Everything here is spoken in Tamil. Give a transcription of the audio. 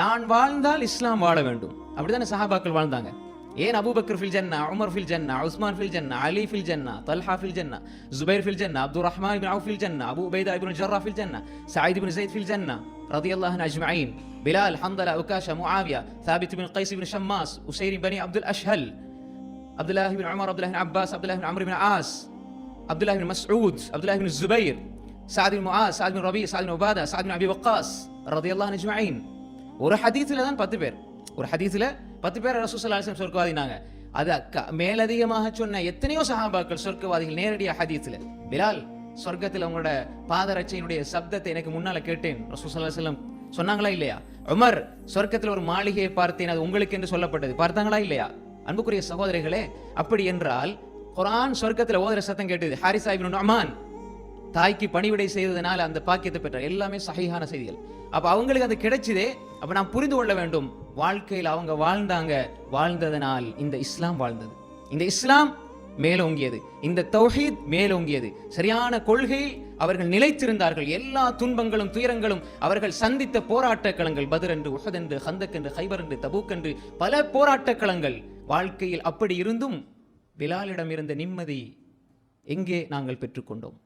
நான் வாழ்ந்தால் இஸ்லாம் வாழ வேண்டும் அப்படிதானே சஹாபாக்கள் வாழ்ந்தாங்க ஏன் அபூபக்கர் ஃபில் ஜன்னா உமர் ஃபில் ஜன்னா உஸ்மான் ஃபில் ஜன்னா அலி ஃபில் ஜன்னா தல்ஹா ஃபில் ஜன்னா ஜுபைர் ஃபில் ஜன்னா அப்துல் ரஹ்மான் இப்னு அவுஃப் ஃபில் ஜன்னா அபூ உபைதா இப்னு ஜர்ரா ஃபில் ஜன்னா சயீத் இப்னு ஸைத் ஃபில் ஜன்னா ரலியல்லாஹு அன்ஹு அஜ்மஈன் பிலால் ஹந்தலா உகாஷா முஆவியா ثابت بن قيس بن شماس أسير بن عبد الأشهل عبد الله بن عمر عبد الله بن عباس عبد الله بن عمرو بن عاص عبد الله بن مسعود عبد الله بن الزبير سعد بن معاذ سعد بن ربيع سعد بن عبادة سعد بن أبي وقاص رضي الله عنهم أجمعين ஒரு ஹதீஸில் தான் பத்து பேர். ஒரு ஹதீஸ்ல பத்து பேர் ரசூசல்லாசம் சொர்க்கவாதினாங்க. அது அக்கா மேலதிகமாக சொன்ன எத்தனையோ சஹாபாக்கள் சொர்க்கவாதிகள் நேரடியாக ஹதீஸில். பிலால் சொர்க்கத்தில் உங்களோட பாதரட்சையினுடைய சப்தத்தை எனக்கு முன்னால கேட்டேன் ரசூசல்லாசலம் சொன்னாங்களா இல்லையா? உமர் சொர்க்கத்தில் ஒரு மாளிகையை பார்த்தேன் அது உங்களுக்கு என்று சொல்லப்பட்டது. பார்த்தாங்களா இல்லையா? அன்புக்குரிய சகோதரிகளே அப்படி என்றால் குரான் சொர்க்கத்தில் ஓதுற சத்தம் கேட்டது. Harith ibn Numan. தாய்க்கு பணிவிடை செய்ததுனால அந்த பாக்கியத்தை பெற்றார். எல்லாமே சகையான செய்திகள். அப்ப அவங்களுக்கு அது கிடைச்சதே அப்ப நாம் புரிந்து கொள்ள வேண்டும். வாழ்க்கையில் அவங்க வாழ்ந்தாங்க வாழ்ந்ததனால் இந்த இஸ்லாம் வாழ்ந்தது. இந்த இஸ்லாம் மேலோங்கியது. இந்த தௌஹீத் மேலோங்கியது. சரியான கொள்கையில் அவர்கள் நிலைத்திருந்தார்கள். எல்லா துன்பங்களும் துயரங்களும் அவர்கள் சந்தித்த போராட்ட களங்கள் பத்ர் என்று உஹத் என்று ஹந்தக் என்று ஹைபர் என்று தபூக் என்று பல போராட்ட களங்கள் வாழ்க்கையில் அப்படி இருந்தும் பிலாலிடம் இருந்த நிம்மதி எங்கே நாங்கள் பெற்றுக்கொண்டோம்?